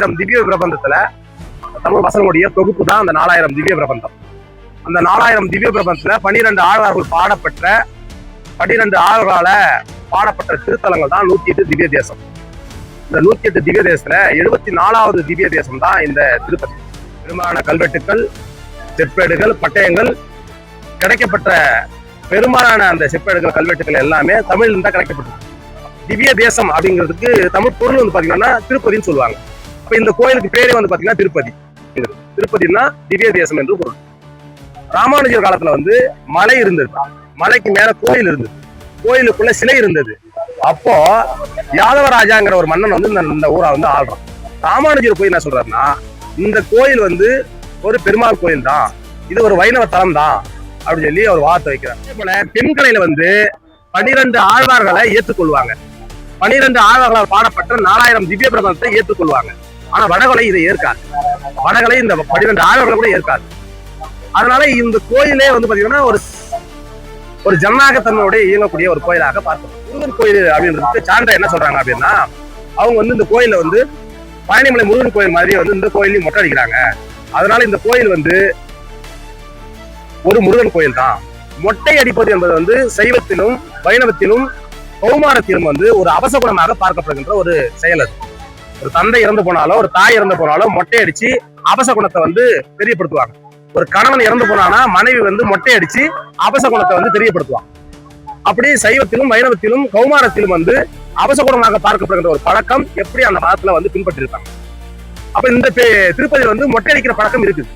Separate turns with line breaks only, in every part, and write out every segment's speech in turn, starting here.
நாலாயிரம் திவ்ய பிரபந்தத்துல தமிழ் வசனங்களுடைய தொகுப்பு தான் அந்த நாலாயிரம் திவ்ய பிரபந்தம். அந்த நாலாயிரம் திவ்ய பிரபந்தத்துல பனிரெண்டு ஆழ்வார்கள் பாடப்பட்ட பனிரெண்டு ஆழ்வாரால பாடப்பட்ட திருத்தலங்கள் தான் நூத்தி எட்டு திவ்ய தேசம். இந்த நூத்தி எட்டு திவ்ய தேசத்துல எழுபத்தி நாலாவது திவ்ய தேசம் தான் இந்த திருப்பதி. பெரும்பாலான கல்வெட்டுக்கள் செப்பேடுகள் பட்டயங்கள் கிடைக்கப்பட்ட பெரும்பாலான அந்த செப்பேடுகள் கல்வெட்டுகள் எல்லாமே தமிழ்ல தான் கிடைக்கப்பட்டது திவ்ய தேசம் அப்படிங்கிறதுக்கு தமிழ் பொருள் வந்து பாத்தீங்கன்னா திருப்பதின்னு சொல்லுவாங்க. அப்ப இந்த கோயிலுக்கு பேரே வந்து பாத்தீங்கன்னா திருப்பதி. திருப்பதினா திவ்ய தேசம் என்று பொருள். ராமானுஜர் காலத்துல வந்து மலை இருந்தது. மலைக்கு மேல கோயில் இருந்தது. கோயிலுக்குள்ள சிலை இருந்தது. அப்போ யாதவராஜாங்கிற ஒரு மன்னன் வந்து இந்த- இந்த வந்து ஆள்றான். ராமானுஜர் போய் என்ன சொல்றாருன்னா இந்த கோயில் வந்து ஒரு பெருமாள் கோயில் தான். இது ஒரு வைணவ தலம் தான். அப்படின்னு சொல்லி அவர் வார்த்தை வைக்கிறார். அதே போல தென்கலையில வந்து பனிரெண்டு ஆழ்வார்களை ஏற்றுக்கொள்வாங்க. பனிரெண்டு ஆழ்வார்களால் பாடப்பட்ட நாலாயிரம் திவ்ய பிரபந்தத்தை ஏற்றுக்கொள்வாங்க. ஆனா வடகொலை இதை ஏற்காது. வடகொலை இந்த பனிரெண்டு ஆழ்வர்களை கூட ஏற்காது. அதனால இந்த கோயிலே வந்து பாத்தீங்கன்னா ஒரு ஒரு ஜனநாயகத்தன்மையோட இயங்கக்கூடிய ஒரு கோயிலாக பார்க்கணும் முருகன் கோயில் அப்படின்றதுக்கு சான்ற என்ன சொல்றாங்க அப்படின்னா அவங்க வந்து இந்த கோயில வந்து பழனிமலை முருகன் கோயில் மாதிரி வந்து இந்த கோயிலையும் மொட்டை அடிக்கிறாங்க. அதனால இந்த கோயில் வந்து ஒரு முருகன் கோயில் தான். மொட்டை அடிப்பது என்பது வந்து சைவத்திலும் வைணவத்திலும் கௌமாரத்திலும் வந்து ஒரு அவசகுணமாக பார்க்கப்படுகின்ற ஒரு செயல் அது. ஒரு தந்தை இறந்து போனாலோ ஒரு தாய் இறந்து போனாலோ மொட்டை அடிச்சு அபசகுணத்தை வந்து தெரியப்படுத்துவாங்க. ஒரு கணவன் இறந்து போனானா மனைவி வந்து மொட்டை அடிச்சு அபசகுணத்தை வந்து தெரியப்படுத்துவாங்க. அப்படி சைவத்திலும் வைணவத்திலும் கௌமாரத்திலும் வந்து அபசகுணமாக பார்க்கப்படுகின்ற ஒரு பழக்கம் எப்படி அந்த மதத்துல வந்து பின்பற்றிருக்காங்க. அப்ப இந்த பே- வந்து மொட்டை அடிக்கிற பழக்கம் இருக்குது.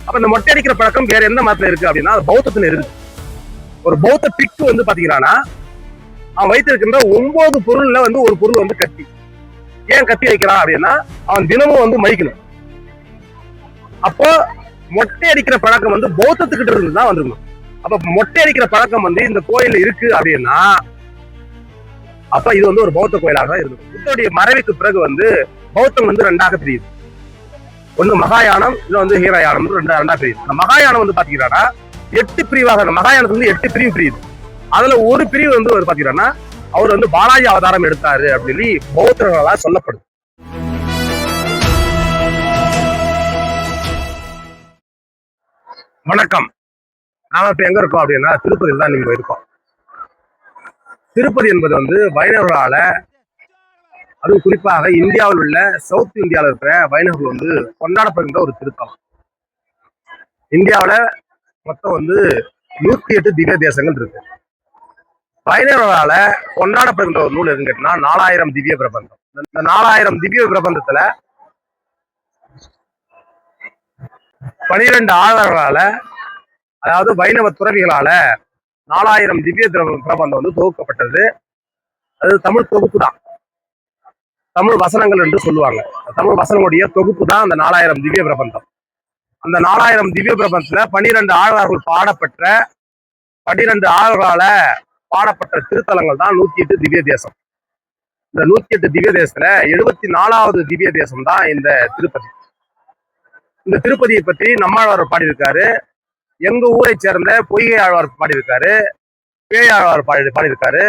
அப்ப இந்த மொட்டை அடிக்கிற பழக்கம் வேற எந்த மதத்துல இருக்கு அப்படின்னா பௌத்தத்துல இருக்கு ஒரு பௌத்த பிக்கு வந்து பாத்தீங்கன்னா அவன் வைத்திருக்கின்ற ஒன்பது பொருள்ல வந்து ஒரு பொருள் வந்து கட்டி. ஏன் கத்தி வைக்கிறான் அப்படின்னா அவன் தினமும் வந்து மடிக்கணும் அப்போ மொட்டை அடிக்கிற பழக்கம் வந்து பௌத்தத்துக்கிட்ட இருந்து தான் வந்துருக்கணும். அப்ப மொட்டை அடிக்கிற பழக்கம் வந்து இந்த கோயில் இருக்கு அப்படின்னா அப்ப இது வந்து ஒரு பௌத்த கோயிலாக தான் இருந்தது. புத்தருடைய மறைவுக்கு பிறகு வந்து பௌத்தம் வந்து ரெண்டாக பிரியுது. ஒண்ணு மகாயானம் இல்லை வந்து ஹீரயானம் ரெண்டா ரெண்டா பிரியுது. இந்த மகாயானம் வந்து பாத்தீங்கன்னா எட்டு பிரிவாக மகாயானத்துல வந்து எட்டு பிரிவு பிரியுது. அதுல ஒரு பிரிவு வந்து பாத்தீங்கன்னா அவர் வந்து பாலாஜி அவதாரம் எடுத்தாரு அப்படின்னு பௌத்தர்களால் சொல்லப்படுது. வணக்கம். நாம இப்ப எங்க இருக்கோம் அப்படின்னா திருப்பதியில் தான் நீங்க இருக்கோம். திருப்பதி என்பது வந்து வைணவர்களால அதுவும் குறிப்பாக இந்தியாவில் உள்ள சவுத் இந்தியாவில் இருக்கிற வைணவர்கள் வந்து கொண்டாடப்படுகின்ற ஒரு திருத்தலம். இந்தியாவில் மொத்தம் வந்து நூத்தி எட்டு திவ்ய தேசங்கள் இருக்கு. வைணவர்களால கொண்டாடப்படுகின்ற ஒரு நூல் எதுன்னு கேட்டீங்கன்னா நாலாயிரம் திவ்ய பிரபந்தம். இந்த நாலாயிரம் திவ்ய பிரபந்தத்துல பனிரெண்டு ஆழ்வார்களால அதாவது வைணவ துறவிகளால நாலாயிரம் திவ்ய பிரபந்தம் வந்து தொகுக்கப்பட்டது. அது தமிழ் தொகுப்பு தான். தமிழ் வசனங்கள் என்று சொல்லுவாங்க. தமிழ் வசனங்களுடைய தொகுப்பு தான் அந்த நாலாயிரம் திவ்ய பிரபந்தம். அந்த நாலாயிரம் திவ்ய பிரபந்தத்துல பனிரெண்டு ஆழ்வார்கள் பாடப்பட்ட பனிரெண்டு ஆழ்வார்களால பாடப்பட்ட திருத்தலங்கள் தான் நூத்தி எட்டு திவ்ய தேசம். இந்த நூத்தி எட்டு திவ்ய தேசத்துல எழுபத்தி நாலாவது திவ்ய தேசம் தான் இந்த திருப்பதி. இந்த திருப்பதியை பற்றி நம்மாழ்வார் பாடியிருக்காரு. எங்க ஊரை சேர்ந்த பொய்கை ஆழ்வார் பாடியிருக்காரு. பேயாழ்வார் பாடி பாடியிருக்காரு.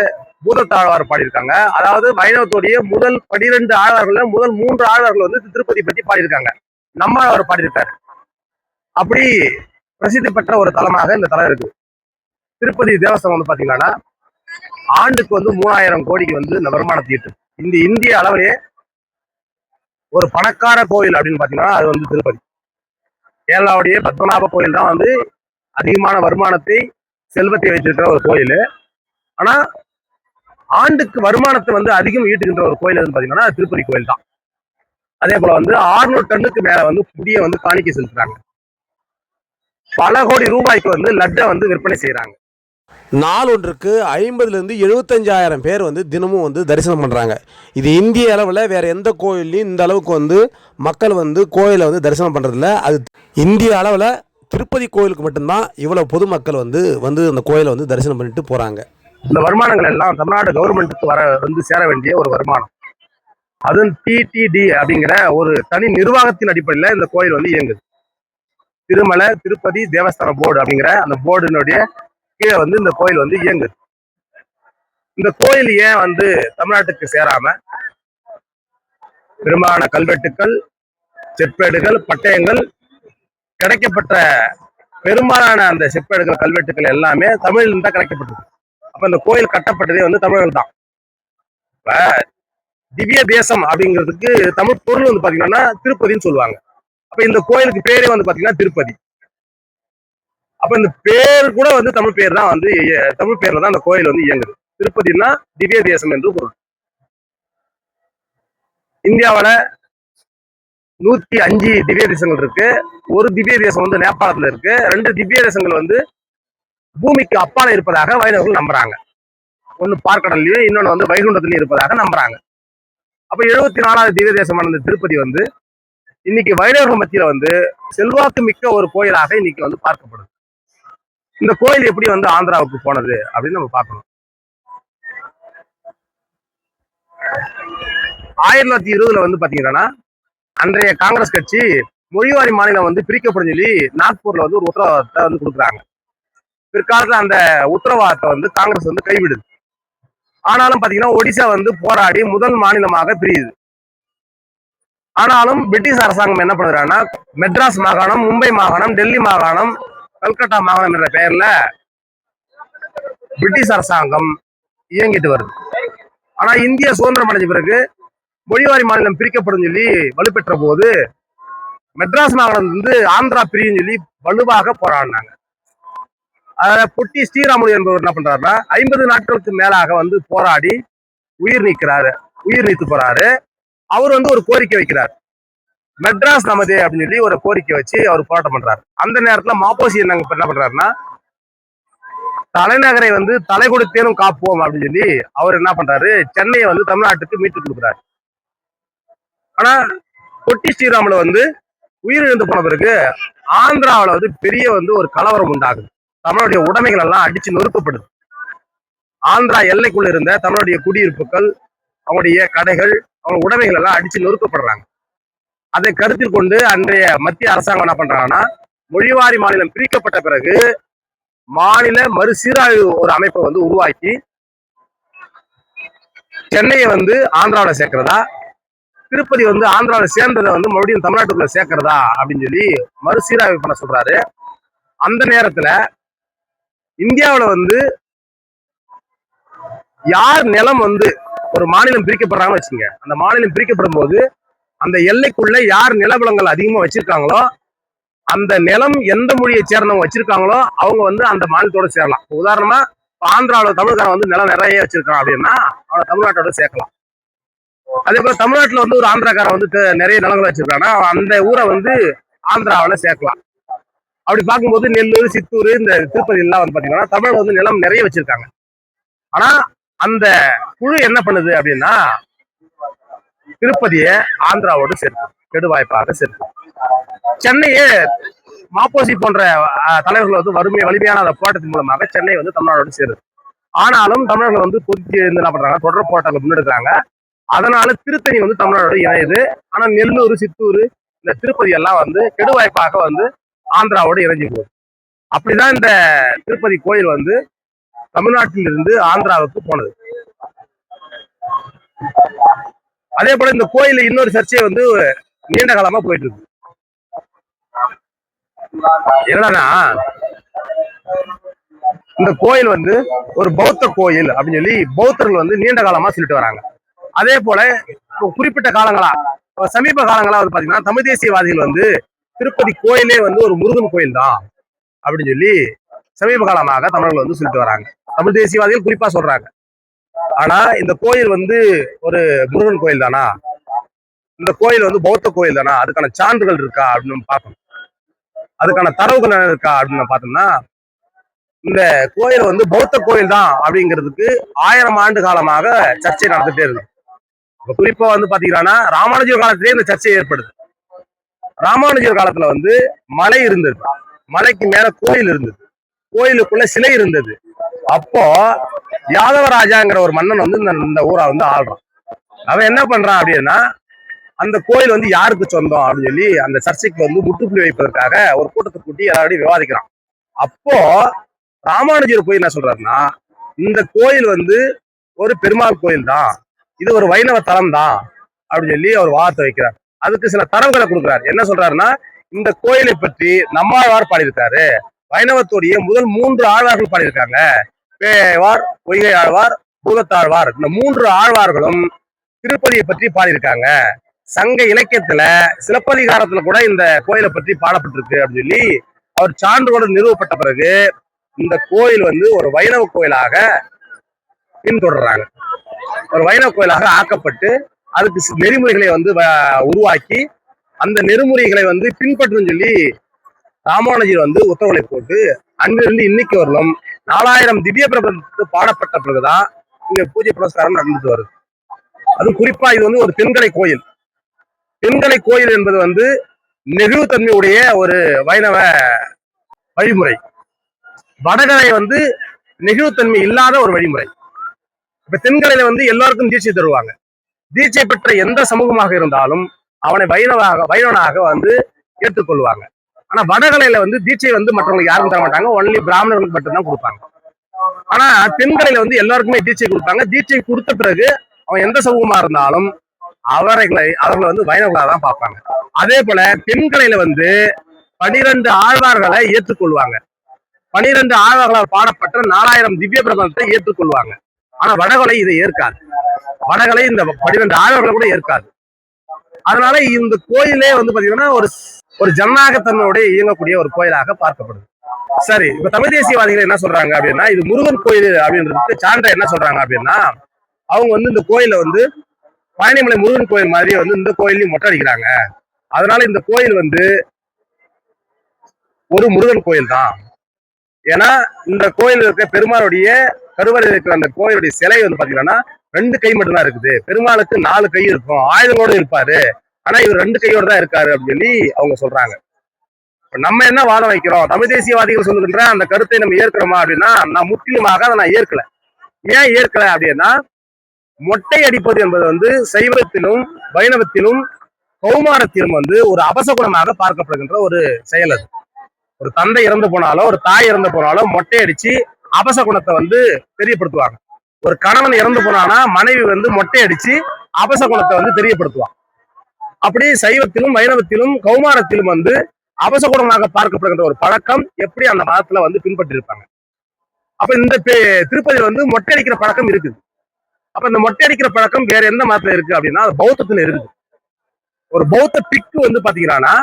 பூதத்தாழ்வார் பாடியிருக்காங்க. அதாவது வைணவத்துடைய முதல் பனிரெண்டு ஆழ்வார்கள்ல முதல் மூன்று ஆழ்வார்கள் வந்து திருப்பதி பற்றி பாடியிருக்காங்க. நம்மாழ்வார் பாடியிருக்காரு. அப்படி பிரசித்தி பெற்ற ஒரு தலமாக இந்த தலம் இருக்கு. திருப்பதி தேவஸ்தானம் வந்து பாத்தீங்கன்னா ஆண்டுக்கு வந்து மூணாயிரம் கோடிக்கு வந்து இந்த வருமானத்தை ஈட்டு இந்த இந்திய அளவிலே ஒரு பணக்கார கோயில் அப்படின்னு பாத்தீங்கன்னா அது வந்து திருப்பதி. கேரளாவுடைய பத்மநாப கோயில் தான் வந்து அதிகமான வருமானத்தை செல்வத்தை வைத்திருக்கிற ஒரு கோயில். ஆனா ஆண்டுக்கு வருமானத்தை வந்து அதிகம் ஈட்டுகின்ற ஒரு கோயில் எதுன்னு பாத்தீங்கன்னா திருப்பதி கோயில் தான். அதே போல வந்து 600 டன்னுக்கு மேல வந்து புதிய வந்து காணிக்கை செலுத்துறாங்க. பல கோடி ரூபாய்க்கு வந்து லட்டை வந்து விற்பனை செய்யறாங்க
நாள் ஒன்றுக்கு ஐம்பதுலேருந்து எழுபத்தஞ்சாயிரம் பேர் வந்து தினமும் வந்து தரிசனம் பண்ணுறாங்க இது இந்திய அளவில் வேறு எந்த கோயில்லையும் இந்த அளவுக்கு வந்து மக்கள் வந்து கோயிலை வந்து தரிசனம் பண்ணுறதில்ல அது இந்திய அளவில் திருப்பதி கோயிலுக்கு மட்டும்தான் இவ்வளோ பொதுமக்கள் வந்து வந்து அந்த கோயிலை வந்து தரிசனம் பண்ணிட்டு போகிறாங்க
இந்த வருமானங்கள் எல்லாம் தமிழ்நாடு கவர்மெண்ட்டுக்கு வர வந்து சேர வேண்டிய ஒரு வருமானம். அதுவும் டிடிடி அப்படிங்கிற ஒரு தனி நிர்வாகத்தின் அடிப்படையில் இந்த கோயில் வந்து இயங்குது. திருமலை திருப்பதி தேவஸ்தான போர்டு அப்படிங்கிற அந்த போர்டினுடைய கீழே வந்து இந்த கோயில் வந்து இயங்குது. இந்த கோயில் ஏன் வந்து தமிழ்நாட்டுக்கு சேராம? பெரும்பாலான கல்வெட்டுக்கள் செப்பேடுகள் பட்டயங்கள் கிடைக்கப்பட்ட பெரும்பாலான அந்த செப்பேடுகள் கல்வெட்டுக்கள் எல்லாமே தமிழில் தான் கிடைக்கப்பட்டது அப்ப இந்த கோயில் கட்டப்பட்டதே வந்து தமிழர்கள் தான். இப்ப திவ்ய தேசம் அப்படிங்கிறதுக்கு தமிழ் பொருள் வந்து பாத்தீங்கன்னா திருப்பதின்னு சொல்லுவாங்க. அப்ப இந்த கோயிலுக்கு பேரே வந்து பாத்தீங்கன்னா திருப்பதி. அப்ப இந்த பேர் கூட வந்து தமிழ் பேர் தான் வந்து தமிழ் பேர்ல தான் அந்த கோயில் வந்து இயங்குது. திருப்பதினா திவ்ய தேசம் என்று பொருள். இந்தியாவுல நூத்தி அஞ்சு திவ்ய தேசங்கள் இருக்கு. ஒரு திவ்ய தேசம் வந்து நேபாளத்துல இருக்கு. ரெண்டு திவ்ய தேசங்கள் வந்து பூமிக்கு அப்பால இருப்பதாக வைணவர்கள் நம்புறாங்க. ஒன்னு பார்க்கடல்லையும் இன்னொன்னு வந்து வைகுண்டத்திலையும் இருப்பதாக நம்புறாங்க. அப்ப எழுபத்தி நாலாவது திவ்ய தேசமான இந்த திருப்பதி வந்து இன்னைக்கு வைணவர்கள் மத்தியில வந்து செல்வாக்கு மிக்க ஒரு கோயிலாக இன்னைக்கு வந்து பார்க்கப்படுது. இந்த கோயில் எப்படி வந்து ஆந்திராவுக்கு போனது அப்படின்னு நம்ம பார்க்கணும். ஆயிரத்தி தொள்ளாயிரத்தி இருபதுல வந்து பாத்தீங்கன்னா அன்றைய காங்கிரஸ் கட்சி மொழிவாரி மாநிலம் வந்து பிரிக்கப்படும் சொல்லி நாக்பூர்ல வந்து ஒரு உத்தரவாதத்தை வந்து கொடுக்குறாங்க. பிற்காலத்துல அந்த உத்தரவாதத்தை வந்து காங்கிரஸ் வந்து கைவிடுது. ஆனாலும் பாத்தீங்கன்னா ஒடிசா வந்து போராடி முதல் மாநிலமாக பிரியுது. ஆனாலும் பிரிட்டிஷ் அரசாங்கம் என்ன பண்ணுறாங்கன்னா மெட்ராஸ் மாகாணம் மும்பை மாகாணம் டெல்லி மாகாணம் கல்கட்டா மாகாணம் என்ற பெயர்ல பிரிட்டிஷ் அரசாங்கம் இயங்கிட்டு வருது. ஆனா இந்தியா சுதந்திரம் அடைஞ்ச பிறகு மொழிவாரி மாநிலம் பிரிக்கப்படும் சொல்லி வலுப்பெற்ற போது மெட்ராஸ் மாகாணம் வந்து ஆந்திரா பிரியும் சொல்லி வலுவாக போராடினாங்க. அத பொட்டி ஸ்ரீராமுலு என்பவர் என்ன பண்றாருன்னா ஐம்பது நாட்களுக்கு மேலாக வந்து போராடி உயிர் நீக்கிறாரு உயிர் நீத்து போறாரு. அவர் வந்து ஒரு கோரிக்கை வைக்கிறார். மெட்ராஸ் நமது அப்படின்னு சொல்லி ஒரு கோரிக்கை வச்சு அவர் போராட்டம் பண்றாரு. அந்த நேரத்துல மாப்போசி என்ன என்ன பண்றாருன்னா தலைநகரை வந்து தலை கொடுத்தேனும் காப்போம் அப்படின்னு சொல்லி அவர் என்ன பண்றாரு சென்னையை வந்து தமிழ்நாட்டுக்கு மீட்டு கொடுக்குறாரு. ஆனா பொட்டி ஸ்ரீராமுல வந்து உயிரிழந்து போன பிறகு ஆந்திராவுல வந்து பெரிய வந்து ஒரு கலவரம் உண்டாகுது. தமிழுடைய உடைமைகள் எல்லாம் அடிச்சு நொறுக்கப்படுது. ஆந்திரா எல்லைக்குள்ள இருந்த தமிழுடைய குடியிருப்புகள் அவங்களுடைய கடைகள் அவங்க உடைமைகள் எல்லாம் அடிச்சு நொறுக்கப்படுறாங்க. அதை கருத்தில் கொண்டு அன்றைய மத்திய அரசாங்கம் என்ன பண்றாங்கன்னா மொழிவாரி மாநிலம் பிரிக்கப்பட்ட பிறகு மாநில மறுசீராய்வு ஒரு அமைப்பை வந்து உருவாக்கி சென்னையை வந்து ஆந்திராவில சேர்க்கிறதா திருப்பதி வந்து ஆந்திராவில சேர்ந்ததை வந்து மறுபடியும் தமிழ்நாட்டுக்குள்ள சேர்க்கிறதா அப்படின்னு சொல்லி மறுசீராய்வு பண்ண சொல்றாரு. அந்த நேரத்துல இந்தியாவுல வந்து யார் நிலம் வந்து ஒரு மாநிலம் பிரிக்கப்படுறாங்கன்னு வச்சுங்க அந்த மாநிலம் பிரிக்கப்படும் போது அந்த எல்லைக்குள்ள யார் நிலவளங்கள் அதிகமா வச்சிருக்காங்களோ அந்த நிலம் எந்த மொழியை சேர்ந்தவங்க வச்சிருக்காங்களோ அவங்க வந்து அந்த மாநிலத்தோட சேரலாம். உதாரணமா இப்ப ஆந்திராவுல தமிழ்காரன் வந்து நிலம் நிறைய வச்சிருக்கான் அப்படின்னா அவனை தமிழ்நாட்டோட சேர்க்கலாம். அதே போல தமிழ்நாட்டுல வந்து ஒரு ஆந்திராக்காரன் வந்து நிறைய நிலங்கள் வச்சிருக்கான்னா அந்த ஊரை வந்து ஆந்திராவுல சேர்க்கலாம். அப்படி பார்க்கும்போது நெல்லூர் சித்தூர் இந்த திருப்பதி எல்லாம் வந்து பாத்தீங்கன்னா தமிழ் வந்து நிலம் நிறைய வச்சிருக்காங்க. ஆனா அந்த குழு என்ன பண்ணுது அப்படின்னா திருப்பதியை ஆந்திராவோடு சேர்க்கும் கெடுவாய்ப்பாக சேர்க்கும் சென்னையே மாப்போசி போன்ற தலைவர்கள் வந்து வறுமை வலிமையான அந்த போராட்டத்தின் மூலமாக சென்னை வந்து தமிழ்நாடோடு சேருது. ஆனாலும் தமிழர்கள் வந்து கொதிச்சு என்ன பண்றாங்க தொடர் போராட்டங்கள் முன்னெடுக்கிறாங்க. அதனால திருத்தணி வந்து தமிழ்நாடோட இணையுது. ஆனா நெல்லூர் சித்தூர் இந்த திருப்பதி எல்லாம் வந்து கெடுவாய்ப்பாக வந்து ஆந்திராவோட இணைஞ்சு போகுது. அப்படிதான் இந்த திருப்பதி கோயில் வந்து தமிழ்நாட்டிலிருந்து ஆந்திராவுக்கு போனது. அதே போல இந்த கோயில்ல இன்னொரு சர்ச்சை வந்து நீண்ட காலமா போயிட்டு இருக்கு என்னன்னா இந்த கோயில் வந்து ஒரு பௌத்த கோயில் அப்படின்னு சொல்லி பௌத்தர்கள் வந்து நீண்ட காலமா சொல்லிட்டு வராங்க. அதே போல இப்போ குறிப்பிட்ட காலங்களா சமீப காலங்களா வந்து பாத்தீங்கன்னா தமிழ் தேசியவாதிகள் வந்து திருப்பதி கோயிலே வந்து ஒரு முருகன் கோயில் தான் அப்படின்னு சொல்லி சமீப காலமாக தமிழர்கள் வந்து சொல்லிட்டு வராங்க. தமிழ் தேசியவாதிகள் குறிப்பா சொல்றாங்க. ஆனா இந்த கோயில் வந்து ஒரு முருகன் கோயில் தானா? இந்த கோயில் வந்து பௌத்த கோயில் தானா? அதுக்கான சான்றுகள் இருக்கா அப்படின்னு நம்ம பார்க்கணும். அதுக்கான தரவுகள் இருக்கா அப்படின்னு பார்த்தோம்னா இந்த கோயில் வந்து பௌத்த கோயில் தான் அப்படிங்கிறதுக்கு ஆயிரம் ஆண்டு காலமாக சர்ச்சை நடந்துட்டே இருக்கு. இப்ப குறிப்பா வந்து பாத்தீங்கன்னா ராமானுஜர் காலத்திலேயே இந்த சர்ச்சை ஏற்படுது. ராமானுஜர் காலத்துல வந்து மலை இருந்தது. மலைக்கு மேல கோயில் இருந்தது. கோயிலுக்குள்ள சிலை இருந்தது. அப்போ யாதவராஜாங்கிற ஒரு மன்னன் வந்து இந்த இந்த ஊரை வந்து ஆள்றான். அவன் என்ன பண்றான் அப்படின்னா அந்த கோயில் வந்து யாருக்கு சொந்தம் அப்படின்னு சொல்லி அந்த சர்ச்சைக்கு வந்து முற்றுப்புள்ளி வைப்பதற்காக ஒரு கூட்டத்தை கூட்டி எல்லாரோடையும் விவாதிக்கிறான். அப்போ ராமானுஜர் போய் என்ன சொல்றாருன்னா இந்த கோயில் வந்து ஒரு பெருமாள் கோயில் தான் இது ஒரு வைணவ தலம் தான் அப்படின்னு சொல்லி அவர் வார்த்தை வைக்கிறார். அதுக்கு சில தரவுகளை கொடுக்குறாரு. என்ன சொல்றாருன்னா இந்த கோயிலை பற்றி நம்மாழ்வார் பாடியிருக்காரு. வைணவத்துடைய முதல் மூன்று ஆழ்வார்கள் பாடியிருக்காங்க. பேவார் பொய்கை ஆழ்வார் பூதத்தாழ்வார். இந்த மூன்று ஆழ்வார்களும் திருப்பதியை பற்றி பாடியிருக்காங்க. சங்க இலக்கியத்துல சிலப்பதிகாரத்துல கூட இந்த கோயிலை பற்றி பாடப்பட்டிருக்கு அப்படின்னு சொல்லி அவர் சான்றோடு நிறுவப்பட்ட பிறகு இந்த கோயில் வந்து ஒரு வைணவ கோயிலாக பின்தொடர்றாங்க. ஒரு வைணவ கோயிலாக ஆக்கப்பட்டு அதுக்கு நெறிமுறைகளை வந்து வ- உருவாக்கி அந்த நெறிமுறைகளை வந்து பின்பற்றணும்னு சொல்லி ராமானுஜர் வந்து உத்தரவுகளை போட்டு அங்கிருந்து இன்னைக்கு வரலும் நாலாயிரம் திவ்ய பிரபந்தத்துக்கு பாடப்பட்ட பிறகுதான் இங்க பூஜை புரஸ்காரம் நடந்துட்டு வருது. அது குறிப்பா இது வந்து ஒரு பெண்களை கோயில். பெண்களை கோயில் என்பது வந்து நெகிழ்வுத்தன்மையுடைய ஒரு வைணவ வழிமுறை. வடகரை வந்து நெகிழ்வுத்தன்மை இல்லாத ஒரு வழிமுறை. இப்ப தென்கலையில வந்து எல்லாருக்கும் தீட்சை தருவாங்க. தீட்சை பெற்ற எந்த சமூகமாக இருந்தாலும் அவனை வைணவாக வைணவனாக வந்து ஏற்றுக்கொள்வாங்க. ஆனா வடகலையில வந்து தீட்சை வந்து மற்றவங்களுக்கு யாரும் தர மாட்டாங்க. ஒன்லி பிராமணர்களுக்கு மட்டும்தான் கொடுப்பாங்க. ஆனா தென்கலையில வந்து எல்லாருக்குமே தீட்சை கொடுப்பாங்க. தீட்சை கொடுத்த பிறகு அவன் எந்த சமூகமா இருந்தாலும் அவர்களை அவர்களை வந்து வைணவர்களாக தான் பார்ப்பாங்க. அதே போல தென்கலையில வந்து பனிரெண்டு ஆழ்வார்களை ஏற்றுக்கொள்வாங்க. பனிரெண்டு ஆழ்வார்களால் பாடப்பட்ட நாலாயிரம் திவ்ய பிரபந்தத்தை ஏற்றுக்கொள்வாங்க. ஆனா வடகலை இதை ஏற்காது. வடகலை இந்த பனிரெண்டு ஆழ்வார்களை கூட ஏற்காது. அதனால இந்த கோயிலே வந்து பாத்தீங்கன்னா ஒரு ஒரு ஜனநாயகத்தன்மையோட இயங்கக்கூடிய ஒரு கோயிலாக பார்க்கப்படுது. சரி இப்ப தமிழ் தேசியவாதிகள் என்ன சொல்றாங்க அப்படின்னா இது முருகன் கோயில் அப்படின்றதுக்கு சான்ற என்ன சொல்றாங்க அப்படின்னா அவங்க வந்து இந்த கோயில வந்து பழனிமலை முருகன் கோயில் மாதிரி வந்து இந்த கோயிலையும் மொட்டை அடிக்கிறாங்க அதனால இந்த கோயில் வந்து ஒரு முருகன் கோயில் தான் ஏன்னா இந்த கோயில் இருக்க பெருமாளுடைய கருவறையில் இருக்கிற அந்த கோயிலுடைய சிலை வந்து பாத்தீங்கன்னா ரெண்டு கை மட்டும்தான் இருக்குது. பெருமாளுக்கு நாலு கை இருக்கும். ஆயுதங்களோட இருப்பாரு. ஆனா இவர் ரெண்டு கையோட தான் இருக்காரு அப்படின்னு சொல்லி அவங்க சொல்றாங்க. நம்ம என்ன வாதம் வைக்கிறோம்? தமிழ் தேசியவாதிகள் சொல்லுகின்ற அந்த கருத்தை நம்ம ஏற்கிறோமா அப்படின்னா நான் முற்றிலுமாக அதை நான் ஏற்கல. ஏன் ஏற்கல அப்படின்னா மொட்டை அடிப்பது என்பது வந்து சைவத்திலும் வைணவத்திலும் கௌமாரத்திலும் வந்து ஒரு அபசகுணமாக பார்க்கப்படுகின்ற ஒரு செயல் அது. ஒரு தந்தை இறந்து போனாலோ ஒரு தாய் இறந்து போனாலோ மொட்டை அடிச்சு அபசகுணத்தை வந்து தெரியப்படுத்துவாங்க. ஒரு கணவன் இறந்து போனானா மனைவி வந்து மொட்டை அடிச்சு அபசகுணத்தை வந்து தெரியப்படுத்துவான் அப்படி சைவத்திலும் வைணவத்திலும் கௌமாரத்திலும் வந்து அபசகுணமாக பார்க்கப்படுகின்ற ஒரு பழக்கம் எப்படி அந்த மதத்துல வந்து பின்பற்றிருப்பாங்க? அப்ப இந்த பே- திருப்பதியில வந்து மொட்டை அடிக்கிற பழக்கம் இருக்குது. அப்ப இந்த மொட்டை அடிக்கிற பழக்கம் வேற எந்த மதத்துல இருக்கு அப்படின்னா அது பௌத்தத்துல இருக்குது. ஒரு பௌத்த பிக்கு வந்து பாத்தீங்கன்னா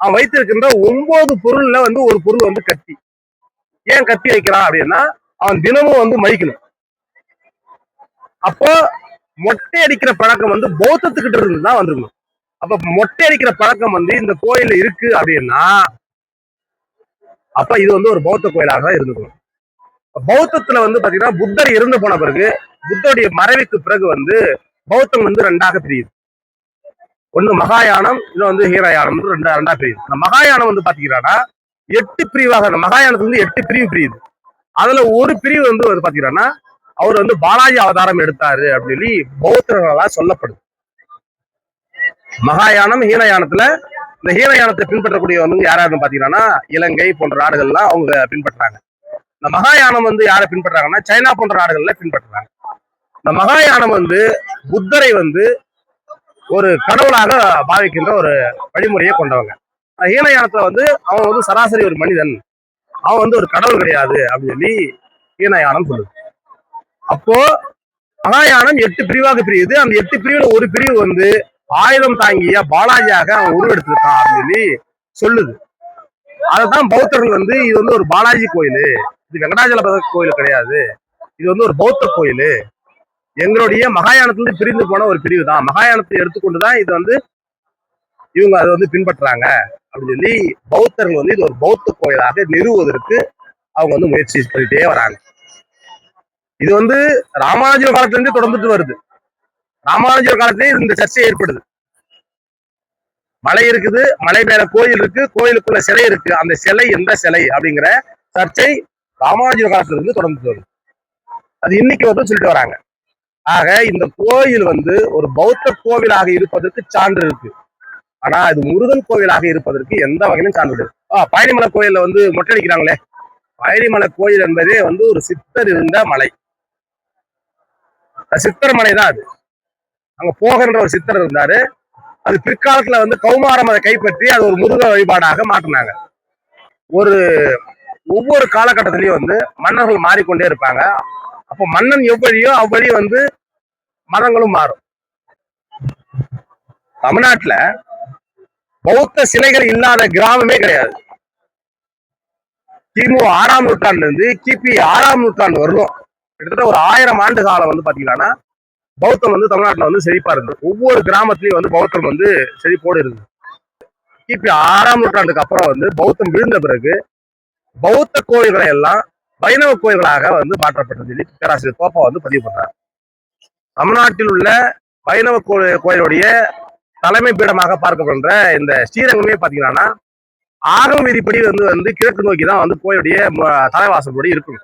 அவன் வைத்திருக்கின்ற ஒன்பது பொருள்ல வந்து ஒரு பொருள் வந்து கத்தி ஏன் கத்தி வைக்கிறான் அப்படின்னா அவன் தினமும் வந்து மழிக்கணும் அப்போ மொட்டை அடிக்கிற பழக்கம் வந்து பௌத்தத்துக்கிட்ட இருந்து தான் வந்திருக்கணும் அப்ப மொட்டை அடிக்கிற பழக்கம் வந்து இந்த கோயில்ல இருக்கு அப்படின்னா அப்ப இது வந்து ஒரு பௌத்த கோயிலாக தான் இருந்துக்கணும் பௌத்தத்துல வந்து பாத்தீங்கன்னா புத்தர் இருந்து போன பிறகு புத்தருடைய மறைவுக்கு பிறகு வந்து பௌத்தம் வந்து ரெண்டாக பிரியுது. ஒண்ணு மகாயானம் இன்னும் வந்து ஹீரயானம் ரெண்டா ரெண்டா பிரியுது. இந்த மகாயானம் வந்து பாத்தீங்கன்னா எட்டு பிரிவாக மகாயானத்துல வந்து எட்டு பிரிவு பிரியுது. அதுல ஒரு பிரிவு வந்து பாத்தீங்கன்னா அவர் வந்து பாலாஜி அவதாரம் எடுத்தாரு அப்படின்னு சொல்லி சொல்லப்படுது. மகாயானம் ஹீனயானத்துல இந்த ஹீனயானத்தை பின்பற்றக்கூடியவங்க யாராருன்னு பாத்தீங்கன்னா இலங்கை போன்ற நாடுகள்லாம் அவங்க பின்பற்றுறாங்க இந்த மகாயானம் வந்து யாரை பின்பற்றாங்கன்னா சைனா போன்ற நாடுகள்ல பின்பற்றுறாங்க இந்த மகாயானம் வந்து புத்தரை வந்து ஒரு கடவுளாக பாவிக்கின்ற ஒரு வழிமுறையை கொண்டவங்க. ஹீனயானத்துல வந்து அவன் வந்து சராசரி ஒரு மனிதன். அவன் வந்து ஒரு கடவுள் கிடையாது அப்படின்னு சொல்லி ஹீனயானம் சொல்லுது. அப்போ மகாயானம் எட்டு பிரிவாக பிரியுது. அந்த எட்டு பிரிவுல ஒரு பிரிவு வந்து ஆயுதம் தாங்கிய பாலாஜியாக அவன் உருவெடுத்திருக்கான் அப்படின்னு சொல்லி சொல்லுது. அதைத்தான் பௌத்தர்கள் வந்து இது வந்து ஒரு பாலாஜி கோயில். இது வெங்கடாஜலபத கோயில் கிடையாது. இது வந்து ஒரு பௌத்த கோயில். எங்களுடைய மகாயானத்திலிருந்து பிரிந்து போன ஒரு பிரிவு தான். மகாயானத்தை எடுத்துக்கொண்டுதான் இது வந்து இவங்க அதை வந்து பின்பற்றுறாங்க அப்படின்னு சொல்லி பௌத்தர்கள் வந்து இது ஒரு பௌத்த கோயிலாக நிறுவுவதற்கு அவங்க வந்து முயற்சி பண்ணிட்டே வராங்க. இது வந்து ராமானுஜர் காலத்துல இருந்து தொடர்ந்துட்டு வருது. ராமானுஜர் காலத்திலே இந்த சர்ச்சை ஏற்படுது. மலை இருக்குது மலை மேல கோயில் இருக்கு கோயிலுக்குள்ள சிலை இருக்கு. அந்த சிலை எந்த சிலை அப்படிங்கிற சர்ச்சை ராமானுஜர் காலத்துல இருந்து தொடர்ந்துட்டு வருது. அது இன்னைக்கு வந்து சொல்லிட்டு வராங்க. ஆக இந்த கோயில் வந்து ஒரு பௌத்த கோவிலாக இருப்பதற்கு சான்று இருக்கு. ஆனா அது முருகன் கோவிலாக இருப்பதற்கு எந்த வகையிலும் சான்று கிடையாது. ஆ, பழனிமலை கோயில்ல வந்து மொட்டை அடிக்கிறாங்களே. பழனிமலை கோயில் என்பதே வந்து ஒரு சித்தர் இருந்த மலை. அது சித்தர் மலை தான் அது. அங்க போகன்ற ஒரு சித்தர் இருந்தாரு. அது பிற்காலத்துல வந்து கௌமாரம் அதை கைப்பற்றி அது ஒரு முருக வழிபாடாக மாற்றினாங்க. ஒரு ஒவ்வொரு காலகட்டத்திலயும் வந்து மன்னர்கள் மாறிக்கொண்டே இருப்பாங்க. அப்போ மன்னன் எவ்வழியோ அவ்வழி வந்து மதங்களும் மாறும். தமிழ்நாட்டுல பௌத்த சிலைகள் இல்லாத கிராமமே கிடையாது. கிமு ஆறாம் நூற்றாண்டுல இருந்து கிபி ஆறாம் நூற்றாண்டு வரலும் கிட்டத்தட்ட ஒரு ஆயிரம் ஆண்டு காலம் வந்து பாத்தீங்கன்னா பௌத்தம் வந்து தமிழ்நாட்டில் வந்து செழிப்பா இருந்தது. ஒவ்வொரு கிராமத்துலயும் வந்து பௌத்தம் வந்து செழிப்போடு இருந்தது. கிபி ஆறாம் நூற்றாண்டுக்கு அப்புறம் வந்து பௌத்தம் விழுந்த பிறகு பௌத்த கோயில்களை எல்லாம் வைணவ கோயில்களாக வந்து மாற்றப்பட்டது சொல்லி பேராசிரியர் தோப்பா வந்து பதிவு பண்றார். தமிழ்நாட்டில் உள்ள வைணவ கோயில் கோயிலுடைய தலைமை பீடமாக பார்க்கப்படுற இந்த ஸ்ரீரங்கமே பாத்தீங்கன்னா ஆகம விதிப்படி வந்து வந்து கிழக்கு நோக்கி தான் வந்து கோயிலுடைய ம- தலைவாசல் இருக்கும்.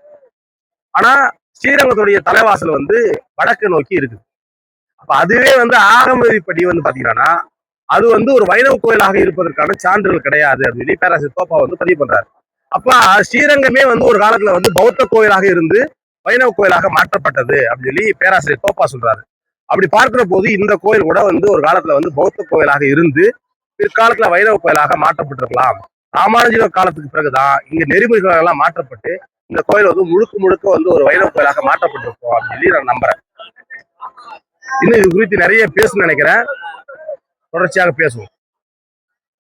ஆனா ஸ்ரீரங்கத்துடைய தலைவாசல் வந்து வடக்கு நோக்கி இருக்குது. அப்ப அதுவே வந்து ஆகமதிப்படி வந்து பாத்தீங்கன்னா அது வந்து ஒரு வைணவ கோயிலாக இருப்பதற்கான சான்றுகள் கிடையாது அப்படின்னு சொல்லி பேராசிரியர் தோப்பா வந்து பதிவு பண்றாரு. அப்ப ஸ்ரீரங்கமே வந்து ஒரு காலத்துல வந்து பௌத்த கோயிலாக இருந்து வைணவ கோயிலாக மாற்றப்பட்டது அப்படின்னு சொல்லி பேராசிரியர் தோப்பா சொல்றாரு. அப்படி பார்க்கிற போது இந்த கோயில் கூட வந்து ஒரு காலத்துல வந்து பௌத்த கோயிலாக இருந்து பிற்காலத்துல வைணவ கோயிலாக மாற்றப்பட்டிருக்கலாம். ராமானுஜர் காலத்துக்கு பிறகுதான் இங்க நெறிமுறைகள் எல்லாம் மாற்றப்பட்டு இந்த கோயில் வந்து முழுக்க முழுக்க வந்து ஒரு வைணவ கோயிலாக மாற்றப்பட்டிருக்கும் அப்படின்னு சொல்லி நான் நம்புறேன். இன்னும் இது குறித்து நிறைய பேசணும்னு நினைக்கிறேன். தொடர்ச்சியாக பேசுவோம்.